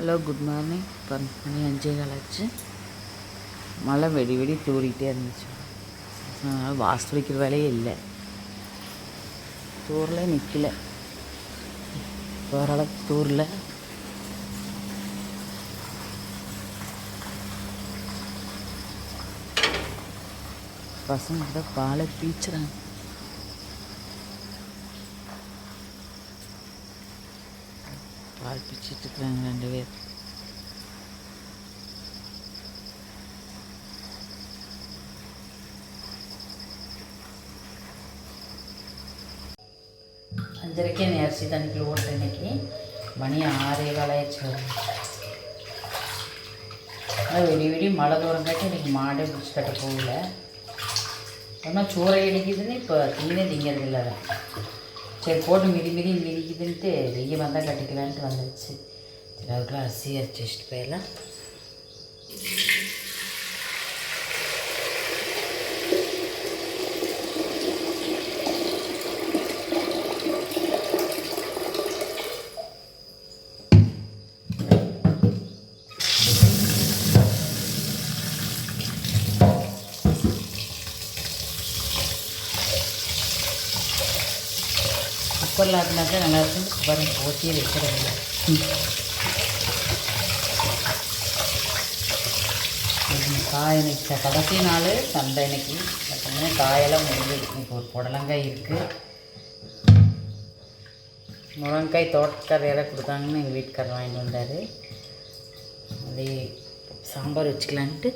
Hello good morning இப்போ மணி அஞ்சே காலாச்சு மழை வெடி வெடி தூறிக்கிட்டே இருந்துச்சு அதனால் வாசல் வைக்கிற வேலையே இல்லை தூரில் நிற்கல ஓரளவுக்கு தூரில் பசங்க பாலை பீச்சுறாங்க பால் ரெண்டு பேர். அஞ்சரைக்கே நீ அரிசி தண்ணிக்கு ஓட்டுற இன்னைக்கு மணி ஆறே காலாயிடுச்சு ஆனால் வெடி வெடி மழை தூரம் காட்டி இன்றைக்கி மாடே பிடிச்சி கட்ட போகல. ஆனால் சோறை இடிக்குதுன்னு இப்போ தீனே திங்கிறது இல்லை சரி போட்டு மிதி மிதி மிதிக்குதுன்ட்டு வெய்ய வந்தால் கட்டிக்கலான்ட்டு வந்துடுச்சு சரி அதுக்குள்ள அரிசி அரைச்சி வச்சுட்டு போயிடலாம். குக்கரில் ஆட்டினாக்கா நல்லா இருக்கும் குக்கர் போட்டியே வைக்கிறதில்ல காய் இன்னைக்கு கடைசி நாள் சந்தை இன்னைக்கு. பார்த்தீங்கன்னா காயெல்லாம் முடிஞ்சு இன்னைக்கு ஒரு புடலங்காய் இருக்குது முருங்காய் தோட்டக்காரையெல்லாம் கொடுத்தாங்கன்னு எங்கள் வீட்டுக்காரர் வாங்கிட்டு வந்தார். அதே சாம்பார் வச்சுக்கலான்ட்டு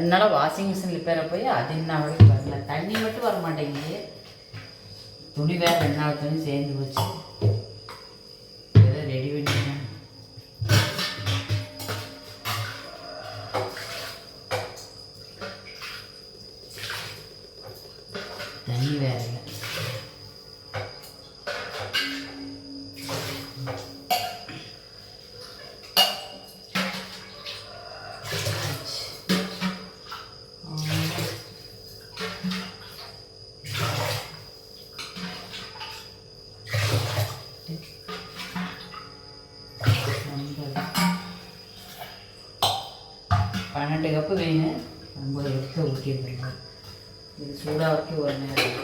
ரெண்டு நாளாக வாஷிங் மிஷின் ரிப்பேரை போய் அது என்ன வரைக்கும் வரல தண்ணி மட்டும் வர மாட்டேங்குது துணி வேறு ரெண்டு நாள் துணி சேர்ந்து போச்சு. பன்னெண்டு கப்பு வேணும் ஒம்பது கப்பு ஊற்றிருந்தேங்க இது சூடாக வரைக்கும் ஒரு நேரம்.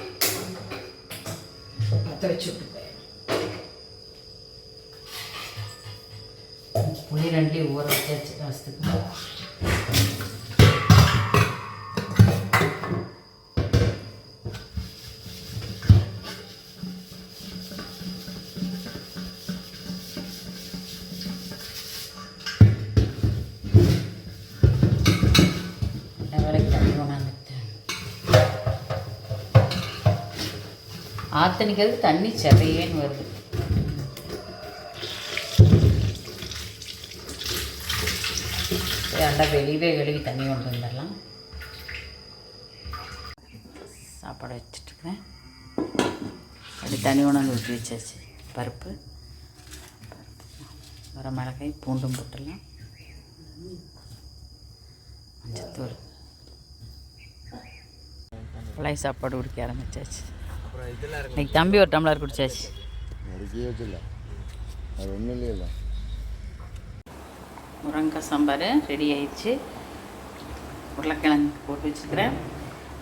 பற்ற வச்சு விட்டுப்பேன் ஆத்தனிக்கிறது தண்ணி செதையேன்னு வருது. அண்டா வெளியவே கழுவி தண்ணி கொண்டு வந்துடலாம். சாப்பாடு வச்சுட்டுருக்கேன் அப்படி தண்ணி கொண்டாந்து ஊற்றி வச்சாச்சு. பருப்பு. வர மிளகாய் பூண்டும் போட்டுடலாம். மஞ்சத்தூள். பழைய சாப்பாடு குடிக்க ஆரம்பிச்சாச்சு. இன்னைக்கு தம்பி ஒரு டம்ளர் குடிச்சாச்சு. முருங்கைக்காய் சாம்பார் ரெடி ஆயிடுச்சு. உருளைக்கிழங்கு போட்டு வச்சுக்கிறேன்.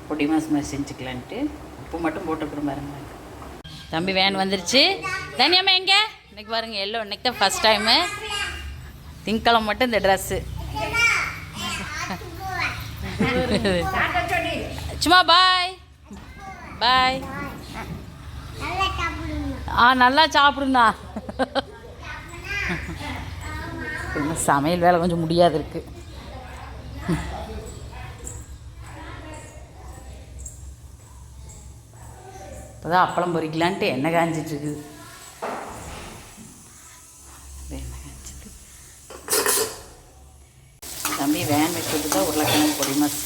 பொடி மாசு மாதிரி செஞ்சுக்கலான்ட்டு. உப்பு மட்டும் போட்டுக்கிறோம் பாருங்க. தம்பி வேன் வந்துருச்சு. தனியாம்மா எங்கே? இன்னைக்கு பாருங்க எல்லோ இன்னைக்கு தான் ஃபஸ்ட் டைமு திங்கக்கிழமை மட்டும் இந்த ட்ரெஸ்ஸு சும்மா பாய் பாய் ஆ நல்லா சாப்பிடுண்ணா. என்ன சமையல் வேலை கொஞ்சம் முடியாது இருக்கு இப்போதான் அப்பளம் பொறிக்கலான்ட்டு எண்ணெய் காஞ்சிட்டு இருக்குது எண்ணெய் காய்ச்சிட்டு. தம்பி வேன் வச்சுட்டு தான் உருளைக்கிழங்கு பொடி மஸ்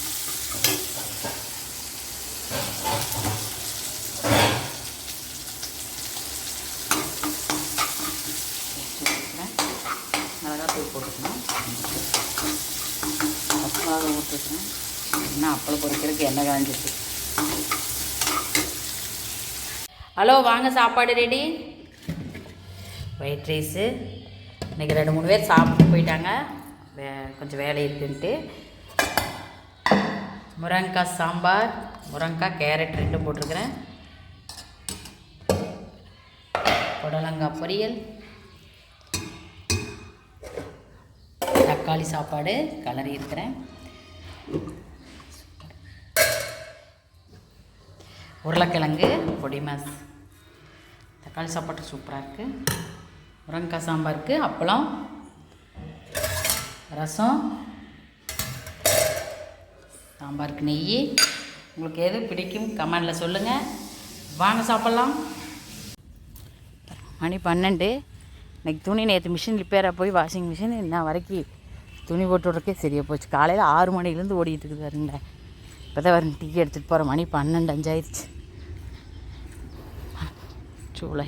மிளகாத்தூள் போட்டுக்கணும் பச்சை மிளகா ஊற்றுக்கணும் இன்னும் அப்பளம் பொரிக்கிறதுக்கு எண்ணெய் காஞ்சிட்டு ஹலோ வாங்க சாப்பாடு ரெடி ஒயிட் ரைஸு இன்றைக்கி ரெண்டு மூணு பேர் சாப்பிட்டு போயிட்டாங்க. வே கொஞ்சம் வேலை இருக்குன்ட்டு. முருங்கைக்காய் சாம்பார் முருங்கைக்காய் கேரட் ரெண்டும் போட்டிருக்கிறேன். புடலங்காய் பொரியல். தக்காளி சாப்பாடு கலரி இருக்கிறேன். உருளைக்கிழங்கு பொடி மாஸ் தக்காளி சாப்பாடு சூப்பராக இருக்குது முருங்கைக்காய் சாம்பாருக்கு அப்பளம் ரசம் சாம்பாருக்கு நெய். உங்களுக்கு எது பிடிக்கும் கமெண்டில் சொல்லுங்கள் வாங்க சாப்பிட்லாம். மணி பன்னெண்டு. இன்றைக்கி துணி நேற்று மிஷின் ரிப்பேராக போய் வாஷிங் மிஷின் இன்ன வரைக்கும் துணி போட்டு விட்றக்கே சரியாக போச்சு. காலையில் ஆறு மணிலேருந்து ஓடிட்டு இருக்குது பாருங்களேன். இப்போ தான் வரேன் டீ எடுத்துகிட்டு போகிற மணி பன்னெண்டு அஞ்சாயிருச்சு சூளை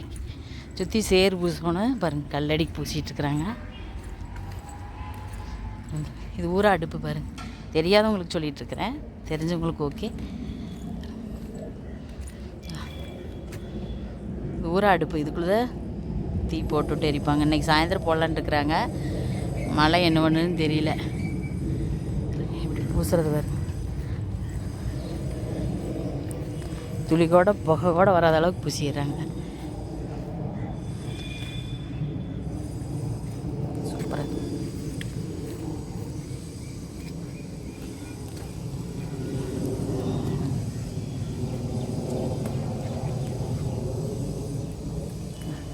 சுற்றி சேர் பூசணும் பாருங்கள் கல்லடிக்கு பூசிகிட்ருக்குறாங்க இது ஊரா அடுப்பு பாருங்கள் தெரியாதவங்களுக்கு சொல்லிகிட்ருக்குறேன் தெரிஞ்சவங்களுக்கு ஓகே. ஊரா அடுப்பு இதுக்குள்ளே தீ போட்டுவிட்டு எரிப்பாங்க. இன்றைக்கி சாயந்தரம் போடலான்னு இருக்கிறாங்க மழை என்ன பண்ணுன்னு தெரியல. இப்படி பூசுறது பாருங்க. துளி கூட புகை கூட வராத அளவுக்கு பூசிடுறாங்க சூப்பராக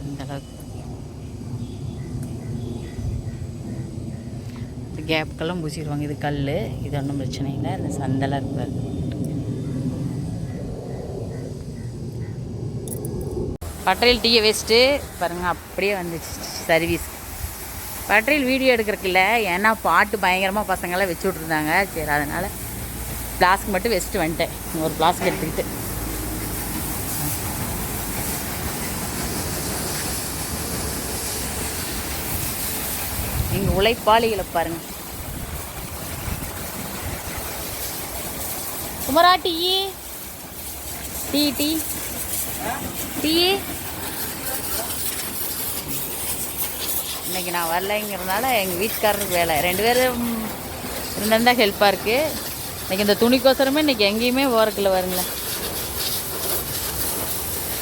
இந்த அளவுக்கு இந்த பூசிடுவாங்க. இது கல் இது ஒன்றும் பிரச்சனை இல்லை. இந்த சந்தெல்லாம் இருக்காது பட்டறையில் டீயை வச்சுட்டு பாருங்கள் அப்படியே வந்துச்சு சர்வீஸ். பட்டரையில் வீடியோ எடுக்கிறதுக்கு இல்லை. ஏன்னா பாட்டு பயங்கரமாக பசங்களாம் வச்சு விட்ருந்தாங்க சரி அதனால் ஃப்ளாஸ்க் மட்டும் வச்சுட்டு வந்துட்டேன். ஒரு ஃப்ளாஸ்க் எடுத்துக்கிட்டு. எங்கள் உழைப்பாளிகளை பாருங்கள் குமரா டீ டீ. டீ. டீ இன்னைக்கு நான் வரலைங்கிறதுனால எங்கள் வீட்டுக்காரருக்கு வேலை. ரெண்டு பேரும் இருந்தால் தான் ஹெல்ப்பாக இருக்குது இன்னைக்கு இந்த துணிக்கோசரமே இன்னைக்கு எங்கேயுமே ஓரக்கில் வருங்களேன்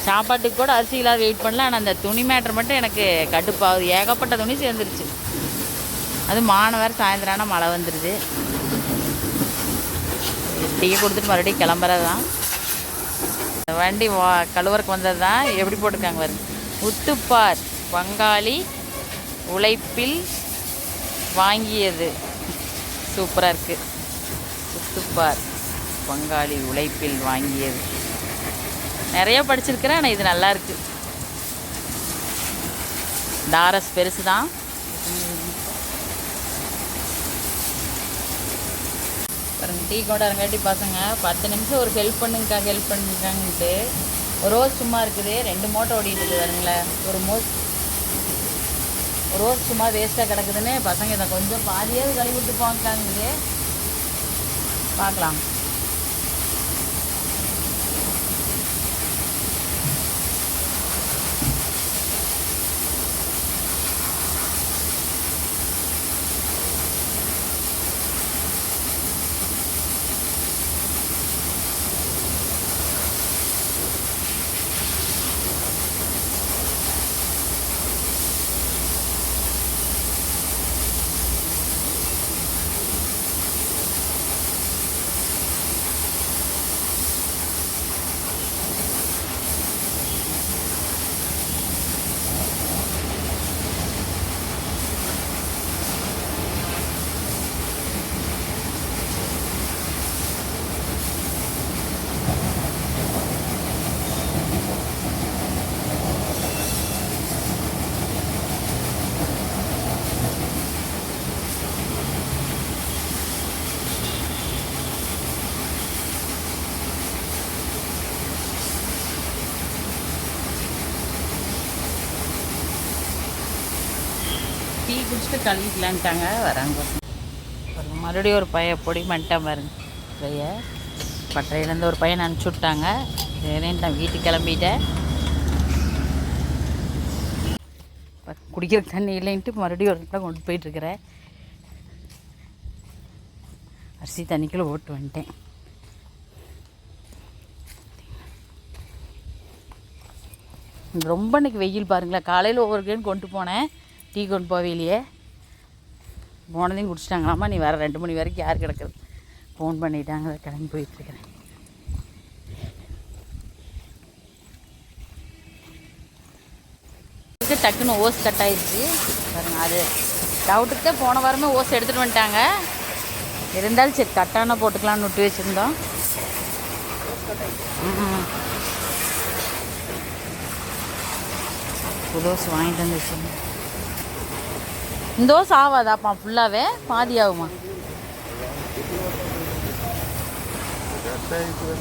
சாப்பாட்டுக்கு கூட அரிசி இல்லாத வெயிட் பண்ணல. ஆனால் அந்த துணி மேட்ரு மட்டும் எனக்கு கடுப்பாகுது. ஏகப்பட்ட துணி சேர்ந்துருச்சு. அது மானம் வேறு சாயந்தரம் ஆனால் மழை வந்துடுது டீ கொடுத்துட்டு மறுபடியும் கிளம்புறது தான் வண்டி வா கழுவருக்கு வந்தது தான் எப்படி போட்டிருக்காங்க பாருங்க உத்துப்பார் பங்காளி உழைப்பில் வாங்கியது. சூப்பராக இருக்குது உத்துப்பார் பங்காளி உழைப்பில் வாங்கியது. நிறைய படிச்சிருக்கிறேன் ஆனால் இது நல்லாயிருக்கு டாரஸ் பெருசு தான் பாருங்க டீ கொண்டாருங்காட்டி பசங்க பத்து நிமிஷம் ஒரு ஹெல்ப் பண்ணுங்கக்கா ஹெல்ப் பண்ணுங்கன்ட்டு. ஒரு ரோஸ் சும்மா இருக்குது ரெண்டு மூட்டை ஓடிட்டு இருக்குது பாருங்களேன். ஒரு மோஸ் ஒரு ரோஸ் சும்மா வேஸ்ட்டாக கிடக்குதுன்னு பசங்க இதை கொஞ்சம் பாதியாவது கழுவி விட்டு போங்காங்குது பார்க்கலாம். குடிச்சிட்டு கழுவிக்கலான்ட்டாங்க வராங்க. மறுபடியும் ஒரு பையன் பொடி பண்ணிட்டேன் பாருங்க. பைய பட்டறையிலேருந்து ஒரு பையன் அனுப்பிச்சி விட்டாங்க. நான் வீட்டுக்கு கிளம்பிட்டேன். குடிக்கிற தண்ணி இல்லைன்ட்டு மறுபடியும் ஒரு இடத்துல கொண்டு போயிட்டுருக்கிறேன் அரிசி தண்ணிக்குள்ளே ஓட்டு வந்துட்டேன். ரொம்ப இன்னைக்கு வெயில் பாருங்களேன். காலையில் ஒவ்வொரு கேன் கொண்டு போனேன். டீ கொண்டு போவையிலேயே போனதையும் குடிச்சிட்டாங்களாம்மா நீ வர ரெண்டு மணி வரைக்கும் யார் கிடக்குறது ஃபோன் பண்ணிட்டாங்க. அதை கிளம்பி போயிட்டுருக்கிறேன். இதுக்கு டக்குன்னு ஓஸ் கட் ஆயிடுச்சு. பாருங்க அது டவுட்டுக்கு தான் போன வாரமே ஓஸ் எடுத்துகிட்டு வந்துட்டாங்க. இருந்தாலும் சரி கட்டான போட்டுக்கலாம்னு விட்டு வச்சுருந்தோம். புது ஓஸ் வாங்கிட்டு வந்து வச்சுருந்தேன் இந்த தோசை ஆகாதாப்பா ஃபுல்லாகவே பாதி ஆகுமா?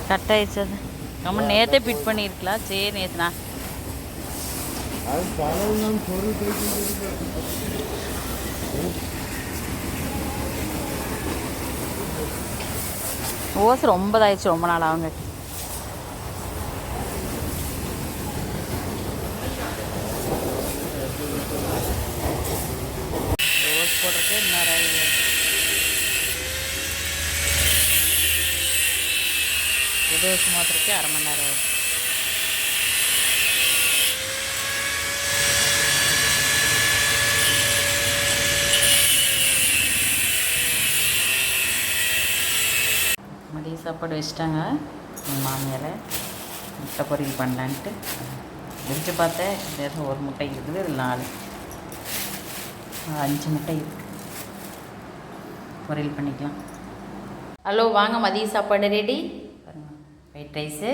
கட் ஆயிடுச்சு அது நம்ம நேற்றே பிட் பண்ணியிருக்கலாம் சரி நேற்று நான் ஓசை ரொம்ப இதாயிடுச்சு ரொம்ப நாள் அவங்க புது ஓஸ் மாத்திரக்கு அரை மணி நேரம் ஆகும் மதிய சாப்பாடு வச்சுட்டாங்க. எங்கள் மாமியார் முட்டை பொரியல் பண்ணலான்ட்டு. விரிச்சு பார்த்தேன் இந்த ஒரு முட்டை இருக்குது இதில் நாலு. அஞ்சு முட்டை இருக்கு. பொரியல் பண்ணிக்கலாம். ஹலோ வாங்க மதிய சாப்பாடு ரெடி? ஒயிட் ரைஸு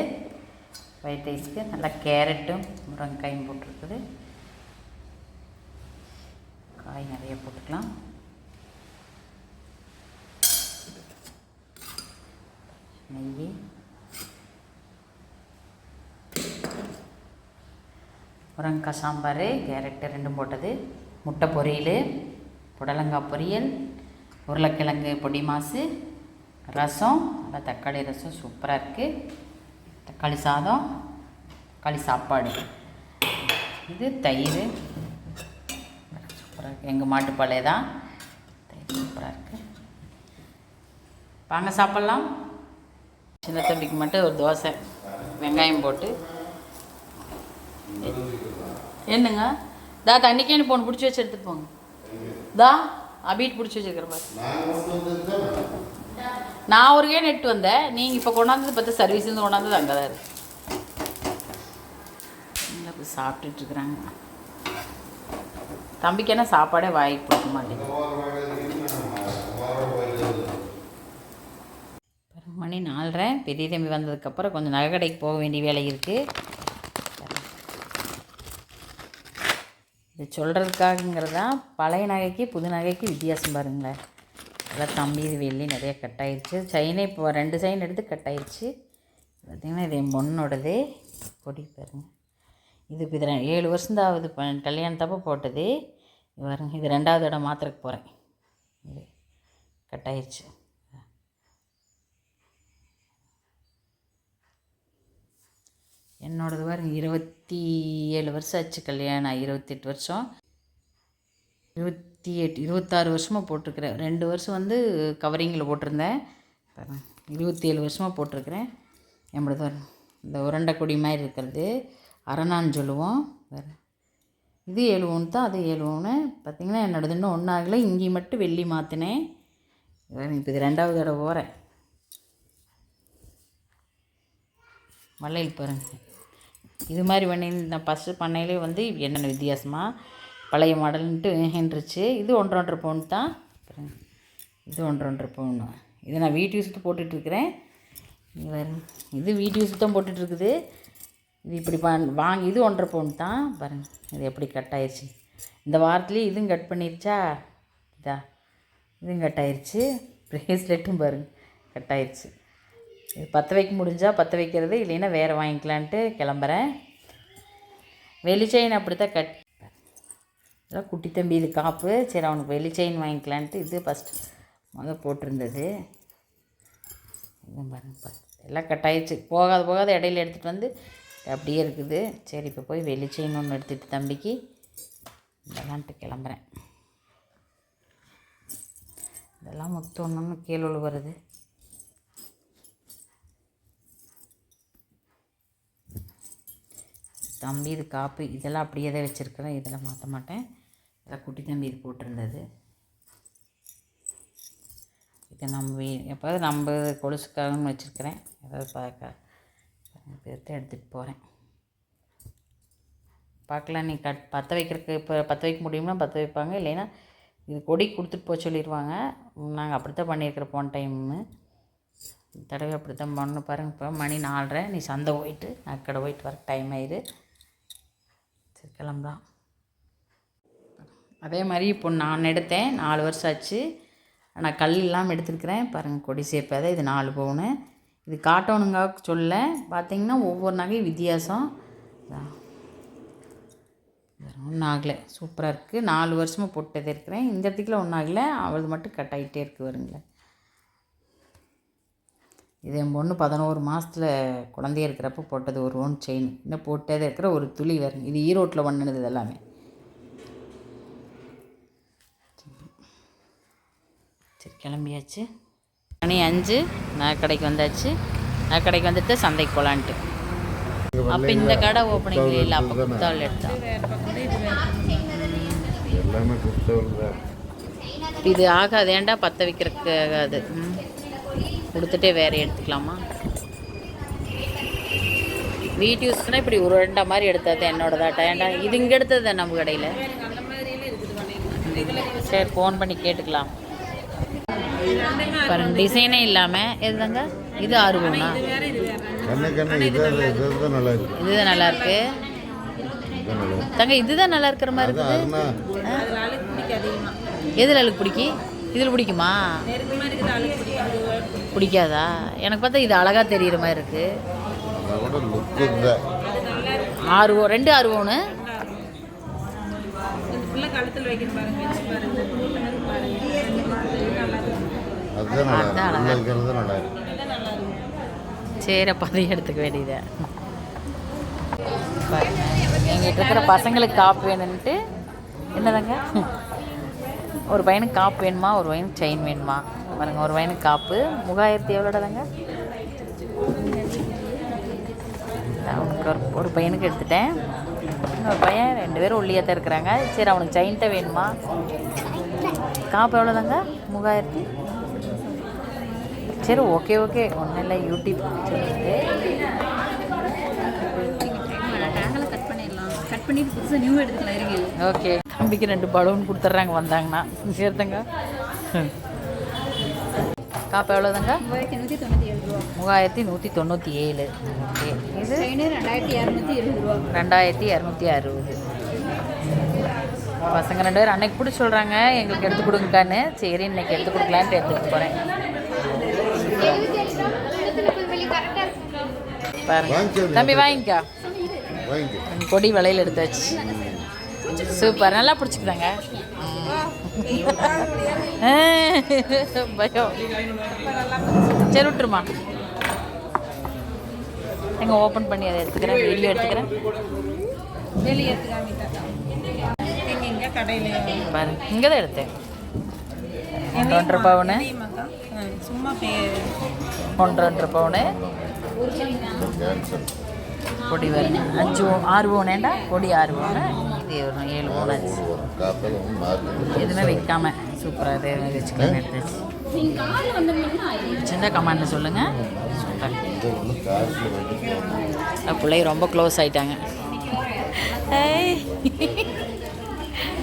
ஒயிட் ரைஸ்க்கு நல்லா கேரட்டும் முருங்கைக்காயும் போட்டிருக்குது. காய் நிறைய போட்டுக்கலாம். நெய். முருங்கைக்காய் சாம்பார் கேரட்டு ரெண்டும் போட்டது. முட்டை பொரியல் புடலங்காய் பொரியல் உருளைக்கிழங்கு பொடி மாசு ரசம் நல்லா தக்காளி ரசம் சூப்பராக இருக்குது தக்காளி சாதம் தக்காளி சாப்பாடு. இது தயிர். சூப்பராக இருக்குது எங்கள் மாட்டுப்பாளைய தான் தயிர் சூப்பராக இருக்குது வாங்க சாப்பிட்லாம். சின்ன தம்பிக்கு மட்டும் ஒரு தோசை வெங்காயம் போட்டு. என்னங்க? தா தண்ணிக்கேன்னு போன் பிடிச்சி வச்சு எடுத்துகிட்டு போங்க. தா அபீட் பிடிச்சி வச்சிருக்கிற பாரு நான் ஒரு கேன் எட்டு வந்தேன்? நீங்கள் இப்போ கொண்டாந்தது பார்த்து சர்வீஸ்லேருந்து கொண்டாந்தது அங்கே தான் இருக்கு. இங்கே போய் சாப்பிட்டுட்டு இருக்கிறாங்க. தம்பிக்கு என்ன சாப்பாடே வாய்க்கு போக மாட்டேங்குது. மணி நாலரை. பெரிய தம்பி வந்ததுக்கப்புறம் கொஞ்சம் நகை கடைக்கு போக வேண்டிய வேலை இருக்குது இது சொல்கிறதுக்காகங்கிறதா பழைய நகைக்கு புது நகைக்கு வித்தியாசம் பாருங்களேன். அதெல்லாம் தம்பி இது வெள்ளி நிறைய கட் ஆயிருச்சு. செயினே இப்போ ரெண்டு செயின் எடுத்து கட்டாயிருச்சு பார்த்திங்கன்னா இது என் பொண்ணோடது. கொடி பாருங்க. இது இப்போ இது ஏழு வருஷம் தான் ஆகுது. இப்போ கல்யாணத்தப்போ போட்டது. பாருங்க இது ரெண்டாவது இடம் மாத்திரக்கு போகிறேன் இது கட்டாயிருச்சு என்னோடது பாருங்க இருபத்தி ஏழு வருஷம் ஆச்சு கல்யாணம் இருபத்தெட்டு வருஷம். இருபத்தி எட்டு இருபத்தாறு வருஷமாக போட்டிருக்கிறேன். ரெண்டு வருஷம் வந்து கவரிங்கில் போட்டிருந்தேன். இருபத்தி ஏழு வருஷமாக போட்டிருக்கிறேன். நம்மளது வரும் இந்த உரண்டை கொடி மாதிரி இருக்கிறது. அரணான்னு சொல்லுவோம். வேறு இது ஏழு ஒன்று தான் அது ஏழு ஒன்று பார்த்திங்கன்னா என்னோடது இன்னும் ஒன்றாகல ஆகலை. மட்டும் வெள்ளி மாற்றினேன் இப்போ இது ரெண்டாவது தடவை போகிறேன் மலையில் பாருங்கள் இது மாதிரி பண்ணி நான் ஃபஸ்ட்டு பண்ணையிலே வந்து என்னென்ன வித்தியாசமாக பழைய மாடல்ன்ட்டு இருந்துச்சு இது ஒன்றரை ஒன்றரை பவுன் தான். இது ஒன்றரை ஒன்றரை பவுன். இதை நான் வீட்டு யூஸுக்கு போட்டுட்ருக்கிறேன் இது இது வீட்டு யூஸுக்கு தான் போட்டுட்ருக்குது இது இப்படி பண் வாங்கி இது ஒன்றரை பவுன் தான். பாருங்கள் இது எப்படி கட் ஆயிடுச்சு இந்த வாரத்துலேயே இதுவும் கட் பண்ணிருச்சா? இதா. இதுவும் கட் ஆயிடுச்சு ப்ரேஸ்லெட்டும் பாருங்க. கட் ஆயிடுச்சு இது பற்ற வைக்க முடிஞ்சால் பற்ற வைக்கிறது இல்லைன்னா வேறு வாங்கிக்கலான்ட்டு கிளம்புறேன். வெள்ளி செயின் அப்படி தான் கட். இதெல்லாம் குட்டி தம்பி இது காப்பு. சரி அவனுக்கு வெள்ளி செயின் வாங்கிக்கலான்ட்டு இது ஃபஸ்ட்டு முதல் போட்டிருந்தது. இதுவும் பாருங்க எல்லாம் கட் ஆயிடுச்சு. போகாத போகாத இடையில எடுத்துகிட்டு வந்து அப்படியே இருக்குது. சரி இப்போ போய் வெள்ளி செயின் ஒன்று எடுத்துகிட்டு தம்பிக்கு இதெல்லாம்ட்டு கிளம்புறேன். இதெல்லாம் முத்து ஒன்று ஒன்று கீழே வருது தம்பி இது காப்பு இதெல்லாம் அப்படியே தான் வச்சுருக்கிறேன். இதெல்லாம் மாற்ற மாட்டேன். இதெல்லாம் குட்டி தம்பி இது போட்டிருந்தது. இது நம்ம வீ எப்போது நம்ம கொலுசுக்காகன்னு வச்சுருக்கிறேன். ஏதாவது பார்க்க பேர்த்து எடுத்துகிட்டு போகிறேன் பார்க்கலாம் நீ கட் பற்ற வைக்கிறதுக்கு இப்போ பற்ற வைக்க முடியும்னா பற்ற வைப்பாங்க. இல்லைன்னா இது கொடி கொடுத்துட்டு போக சொல்லிடுவாங்க. நாங்கள் அப்படி தான் பண்ணியிருக்கிற போன டைமு. தடவை அப்படி தான் பண்ணணும் பாருங்கள் இப்போ மணி நாலரை. நீ சந்தை போயிட்டு அக்கடை போயிட்டு வர டைம் ஆயிடு கிளம்பலாம். அதே மாதிரி இப்போ நான் எடுத்தேன் நாலு வருஷம் ஆச்சு. நான் கல் இல்லாமல் எடுத்துருக்கிறேன். பாருங்கள் கொடி சேர்ப்பதை இது நாலு பவுனு. இது காட்டணுங்க சொல்ல. பார்த்தீங்கன்னா ஒவ்வொரு நகையும் வித்தியாசம். ஒன்றும் ஆகலை. சூப்பராக இருக்குது நாலு வருஷமாக போட்டதே இருக்கிறேன். இந்த இடத்துக்குள்ள ஒன்றும் ஆகலை. அவளது மட்டும் கட் ஆகிட்டே இருக்குது வருங்களேன் இது என் பொண்ணு பதினோரு மாதத்தில் குழந்தைய இருக்கிறப்ப போட்டது ஒரு ஒன் செயின் இன்னும் போட்டதே இருக்கிற ஒரு துளி வருங்க இது ஈரோட்டில் பண்ணுனது எல்லாமே சரி கிளம்பியாச்சு. மணி அஞ்சு. நகைக்கடைக்கு வந்தாச்சு. நகைக்கடைக்கு வந்துட்டு சந்தைக்கு போகலான்ட்டு அப்போ இந்த கடை ஓப்பனிங் இல்லை. அப்போ குத்தாவில் எடுத்தான் இது ஆகாது. ஏன்டா பற்ற வைக்கிறதுக்கு ஆகாது? ம். கொடுத்துட்டே வேற எடுத்துக்கலாமா? வீட்டு யூஸ்க்குனா இப்படி ஒரு ரெண்டா மாதிரி எடுத்தது என்னோடதாட்டா ஏன்டா இது இங்கே எடுத்தது நம்ம கடையில்? சரி ஃபோன் பண்ணி கேட்டுக்கலாம். பாருங்க டிசைனே இல்லாமல் எதுதாங்க? இது இதான் இதுதான் நல்லா இருக்கு இதுதான் நல்லா இருக்கு. இதுதான் நல்லா இருக்கு. தங்க இதுதான் நல்லா இருக்கிற மாதிரி இருக்குது. எதில் அழுக்கு பிடிக்கி? இதில் பிடிக்குமா. பிடிக்காதா? எனக்கு பார்த்தா இது அழகாக தெரியுற மாதிரி இருக்குது ஓ ரெண்டு இருக்கு. சரி அப்போ அதையும் எடுத்துக்க வேண்டியது. எங்கிட்ட இருக்கிற பசங்களுக்கு காப்பு வேணும்ன்ட்டு. என்னதாங்க? ஒரு பையனுக்கு காப்பு வேணுமா? ஒரு பையனுக்கு செயின் வேணுமா? பாருங்க ஒரு பையனுக்கு காப்பு. மூவாயிரத்தி எவ்வளோடாதாங்க அவனுக்கு ஒரு ஒரு பையனுக்கு எடுத்துட்டேன். இன்னொரு பையன் ரெண்டு பேரும் ஒல்லியாக தான் இருக்கிறாங்க. சரி அவனுக்கு செயின் தான் வேணுமா? காப்பு எவ்வளோதாங்க மூவாயிரத்தி சரி ஓகே ஓகே ஒன்றும் இல்லை யூடியூப் சொல்லிட்டு. கட் பண்ணிடலாம். கட் பண்ணிட்டு புதுசாக நியூ எடுத்துக்கலாம் ஓகே தம்பிக்கு ரெண்டு பலூன் கொடுத்துட்றாங்க வந்தாங்கன்னா. சேர்த்துங்க. காப்பா எவ்வளோதாங்க மூவாயிரத்தி நூற்றி தொண்ணூற்றி ஏழு. ஓகே. இது? ரெண்டாயிரத்தி இரநூத்தி ரெண்டாயிரத்தி இரநூத்தி அறுபது. பசங்க ரெண்டு பேரும் அன்னைக்கு பிடிச்சி சொல்கிறாங்க எங்களுக்கு எடுத்து கொடுங்கக்கான்னு. சரி இன்னைக்கு எடுத்து கொடுக்கலான்ட்டு எடுத்துகிட்டு போகிறேன் பாருங்க. தம்பி வாங்கிக்கோ. கொடி வளையல் எடுத்தாச்சு சூப்பர். நல்லா பிடிச்சிக்கிறாங்க பயம். சரி விட்டுருமா. எங்க ஓப்பன் பண்ணி அதை எடுத்துக்கிறேன். வெளியே எடுத்துக்கிறேன். வெளியே பாரு இங்கே தான் எடுத்தேன் ஒன்றரை பவுனு. சும்மா ஒன்றரை ஒன்றரை பவுனு. பொடி கொடி வருங்க அஞ்சு ஆறு பவுனேண்டா? கொடி ஆறு பவுனு. இது ஒரு ஏழு பவுன் ஆச்சு. எதுவுமே வைக்காம சூப்பராக இது வச்சுக்கலாம் எடுத்தாச்சு. சின்ன கமாண்டில் சொல்லுங்கள் சூப்பர் இந்த ஒன்று காசில் வந்து பிள்ளை ரொம்ப க்ளோஸ் ஆயிட்டாங்க.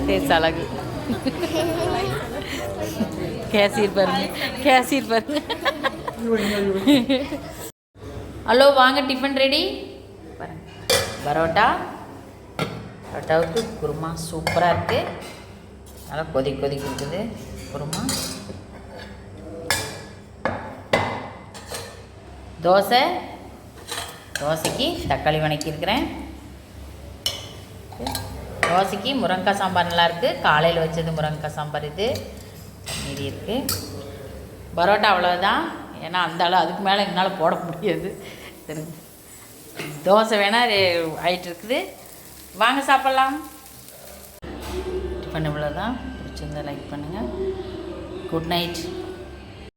பேச அழகு கேசீர் பாருங்க கேசீர் பாருங்க. ஹலோ வாங்க டிஃபன் ரெடி பரோட்டா? ரெண்டாவது குருமா சூப்பராக இருக்குது நல்லா கொதி கொதி இருக்குது குருமா. தோசை. தோசைக்கு தக்காளி வணக்கியிருக்கிறேன் தோசைக்கு முருங்கைக்காய் சாம்பார் நல்லாயிருக்கு காலையில் வச்சது முருங்கக்காய் சாம்பார் இது. மீதி இருக்குது பரோட்டா அவ்வளோதான் ஏன்னா அந்த அளவு அதுக்கு மேலே என்னால் போட முடியாது. தோசை வேணால் ஆகிட்டு இருக்குது. வாங்க சாப்பிட்லாம். பண்ண இவ்வளோ தான் பிடிச்சிருந்தா லைக் பண்ணுங்கள் குட் நைட்